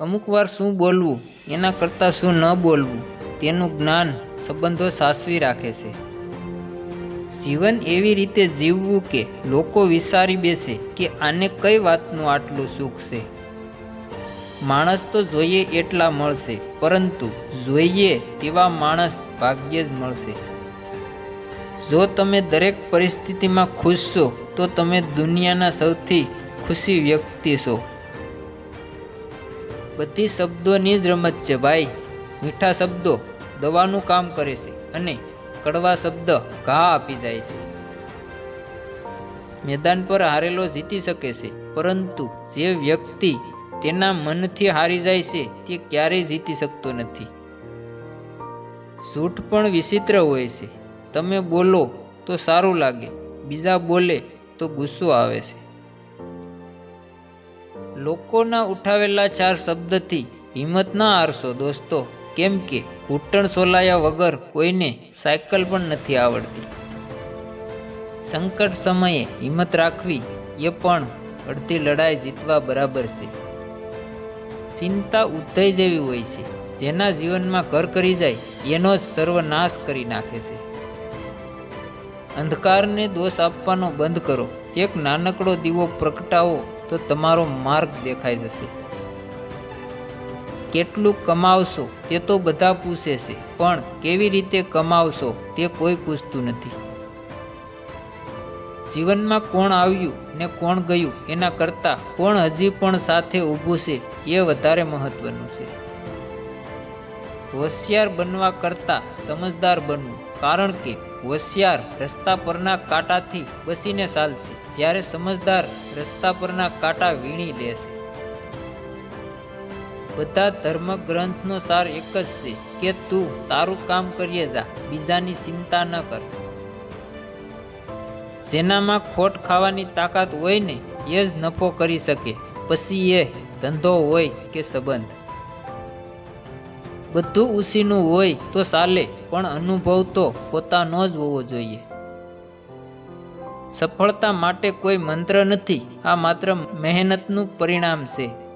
અમુક વાર શું બોલવું, એના કરતાં શું ન બોલવું, તેનું જ્ઞાન સંબંધો સાચવી રાખે છે. જીવન એવી રીતે જીવવું કે લોકો વિચારી બેસે કે આને કઈ વાતનું આટલું સુખ છે. માણસ તો જોઈએ એટલા મળશે, પરંતુ જોઈએ તેવા માણસ ભાગ્યે જ મળશે. જો તમે દરેક પરિસ્થિતિમાં ખુશ છો, તો તમે દુનિયાના સૌથી ખુશી વ્યક્તિ છો. બધી શબ્દોની જ રમત છે ભાઈ. મીઠા શબ્દો દવાનું કામ કરે છે અને કડવા શબ્દ ઘા આપી જાય છે. મેદાન પર હારેલો જીતી શકે છે, પરંતુ જે વ્યક્તિ તેના મનથી હારી જાય છે, તે ક્યારેય જીતી શકતો નથી. સૂટ પણ વિચિત્ર હોય છે. તમે બોલો તો સારું લાગે, બીજા બોલે તો ગુસ્સો આવે છે. લોકોના ઉઠાવેલા ચાર શબ્દથી હિંમત ના હારશો દોસ્તો. કેમ કે ઘૂંટણ સોલાયા વગર કોઈને સાયકલ પણ નથી આવડતી. સંકટ સમયે હિંમત રાખવી એ પણ અડધી લડાઈ જીતવા બરાબર છે. ચિંતા ઉદય જેવી હોય છે. જેના જીવનમાં ઘર કરી જાય એનો જ સર્વનાશ કરી નાખે છે. અંધકારને દોષ આપવાનો બંધ કરો. એક નાનકડો દીવો પ્રગટાવો તો તમારો માર્ગ દેખાઈ જશે. કેટલું કમાવશો તે તો બધા પૂછે છે, પણ કેવી રીતે કમાવશો તે કોઈ પૂછતું નથી. જીવનમાં કોણ આવ્યું ને કોણ ગયું એના કરતાં કોણ હજી પણ સાથે ઊભું છે એ વધારે મહત્વનું છે. હોશિયાર બનવા કરતાં સમજદાર બનવું. કારણ કે હોશિયાર રસ્તા પરના કાંટાથી બસીને ચાલશે, જ્યારે સમજદાર રસ્તા પરના કાંટા વીણી લેશે. બધા ધર્મ ગ્રંથનો સાર એક જ છે કે તું તારું કામ કરીએ જા, બીજાની ચિંતા ન કર. જેનામાં ખોટ ખાવાની તાકાત હોય ને, એ જ નફો કરી શકે. પછી એ ધંધો હોય કે સંબંધ. બધું ઉસીનું હોય તો ચાલે, પણ અનુભવ તો પોતાનો જ હોવો જોઈએ. સફળતા માટે કોઈ મંત્ર નથી, આ માત્ર મહેનતનું પરિણામ છે.